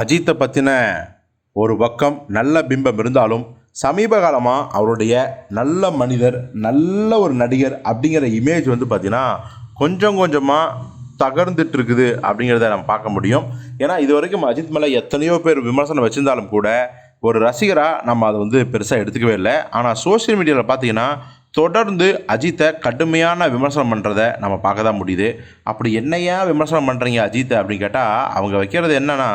அஜித்தை பற்றின ஒரு பக்கம் நல்ல பிம்பம் இருந்தாலும் சமீப காலமாக அவருடைய நல்ல மனிதர் நல்ல ஒரு நடிகர் அப்படிங்கிற இமேஜ் வந்து பார்த்திங்கன்னா கொஞ்சம் கொஞ்சமாக தகர்ந்துட்டு இருக்குது அப்படிங்கிறத நம்ம பார்க்க முடியும். ஏன்னா இது வரைக்கும் அஜித் மேலே எத்தனையோ பேர் விமர்சனம் வச்சிருந்தாலும் கூட ஒரு ரசிகராக நம்ம அதை வந்து பெருசாக எடுத்துக்கவே இல்லை. ஆனால் சோஷியல் மீடியாவில் பார்த்தீங்கன்னா தொடர்ந்து அஜித்தை கடுமையான விமர்சனம் பண்ணுறத நம்ம பார்க்க தான் முடியுது. அப்படி என்னையா விமர்சனம் பண்ணுறீங்க அஜித்தை அப்படின்னு கேட்டால் அவங்க வைக்கிறது என்னென்னா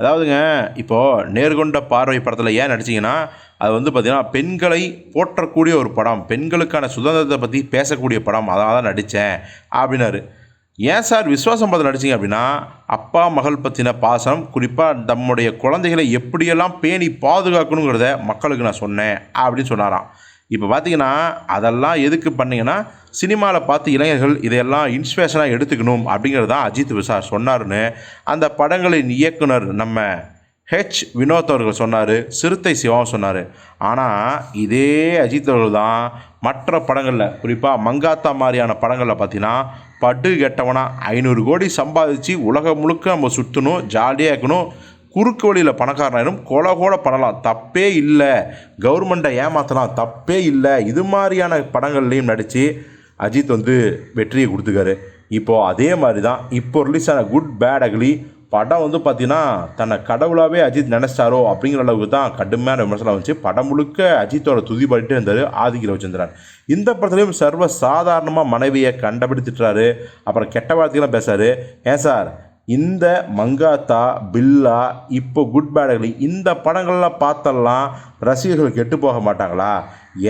அதாவதுங்க இப்போது நேர்கொண்ட பார்வை படத்தில் ஏன் நடிச்சிங்கன்னா அது வந்து பார்த்திங்கன்னா பெண்களை போற்றக்கூடிய ஒரு படம் பெண்களுக்கான சுதந்திரத்தை பற்றி பேசக்கூடிய படம் அதான் தான் நடித்தேன் அப்படின்னாரு. ஏன் சார் விஸ்வாசம் படத்தில் நடிச்சிங்க அப்படின்னா அப்பா மகள் பற்றின பாசனம் குறிப்பாக நம்முடைய குழந்தைகளை எப்படியெல்லாம் பேணி பாதுகாக்கணுங்கிறத மக்களுக்கு நான் சொன்னேன் அப்படின்னு சொன்னாராம். இப்போ பார்த்தீங்கன்னா அதெல்லாம் எதுக்கு பண்ணீங்கன்னா சினிமாவில் பார்த்து இளைஞர்கள் இதையெல்லாம் இன்ஸ்பிரேஷனாக எடுத்துக்கணும் அப்படிங்கிறது தான் அஜித் விசார் சொன்னார்னு அந்த படங்களின் இயக்குனர் நம்ம ஹெச் வினோத் அவர்கள் சொன்னார் சிறுத்தை சிவாவும் சொன்னார். ஆனால் இதே அஜித் அவர்கள் தான் மற்ற படங்களில் குறிப்பாக மங்காத்தா மாதிரியான படங்களில் பார்த்தீங்கன்னா படு கெட்டவனா ஐநூறு கோடி சம்பாதிச்சு உலகம் முழுக்க நம்ம சுற்றணும் ஜாலியாக இருக்கணும் குறுக்கு வழியில் பணக்காரனாயிரும் கொலை கூட பண்ணலாம். தப்பே இல்லை. கவர்மெண்ட்டை ஏமாற்றலாம் தப்பே இல்லை. இது மாதிரியான படங்கள்லையும் நடித்து அஜித் வந்து வெற்றியை கொடுத்துக்காரு இப்போது அதே மாதிரி தான் இப்போ ரிலீஸ் ஆன குட் பேட் அக்லி படம் வந்து பார்த்தீங்கன்னா தன்னை கடவுளாகவே அஜித் நினச்சிட்டாரோ அப்படிங்கிற அளவுக்கு தான் கடுமையான விமர்சனம் வந்துச்சு. படம் முழுக்க அஜித்தோட துதி பாடிட்டே இருந்தார் ஆதிக்க வச்சிருந்தார் இந்த படத்துலையும் சர்வ சாதாரணமாக மனைவியை கண்டபிடித்துட்டுறாரு. அப்புறம் கெட்ட வார்த்தைகள்லாம் பேசுகிறார் ஏன் சார்? இந்த மங்காத்தா பில்லா இப்போ குட் பேடகலி இந்த படங்கள்லாம் பார்த்தெல்லாம் ரசிகர்கள் கெட்டு போக மாட்டாங்களா?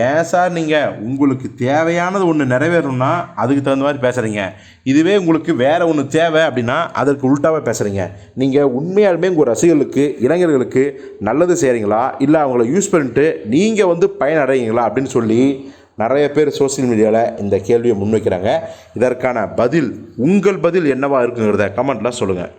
ஏன் சார் நீங்கள் உங்களுக்கு தேவையானது ஒன்று நிறைவேறணும்னா அதுக்கு தகுந்த மாதிரி பேசுகிறீங்க இதுவே உங்களுக்கு வேறு ஒன்று தேவை அப்படின்னா அதற்கு உள்டாவே பேசுகிறீங்க நீங்கள் உண்மையாலுமே உங்கள் ரசிகர்களுக்கு இளைஞர்களுக்கு நல்லது செய்கிறீங்களா இல்லை அவங்கள யூஸ் பண்ணிட்டு நீங்கள் வந்து பயனடைகிறீங்களா அப்படின்னு சொல்லி நிறைய பேர் சோஷியல் மீடியாவில் இந்த கேள்வியை முன்வைக்கிறாங்க. இதற்கான பதில் உங்கள் பதில் என்னவாக இருக்குங்கிறத கமெண்ட்டில் சொல்லுங்கள்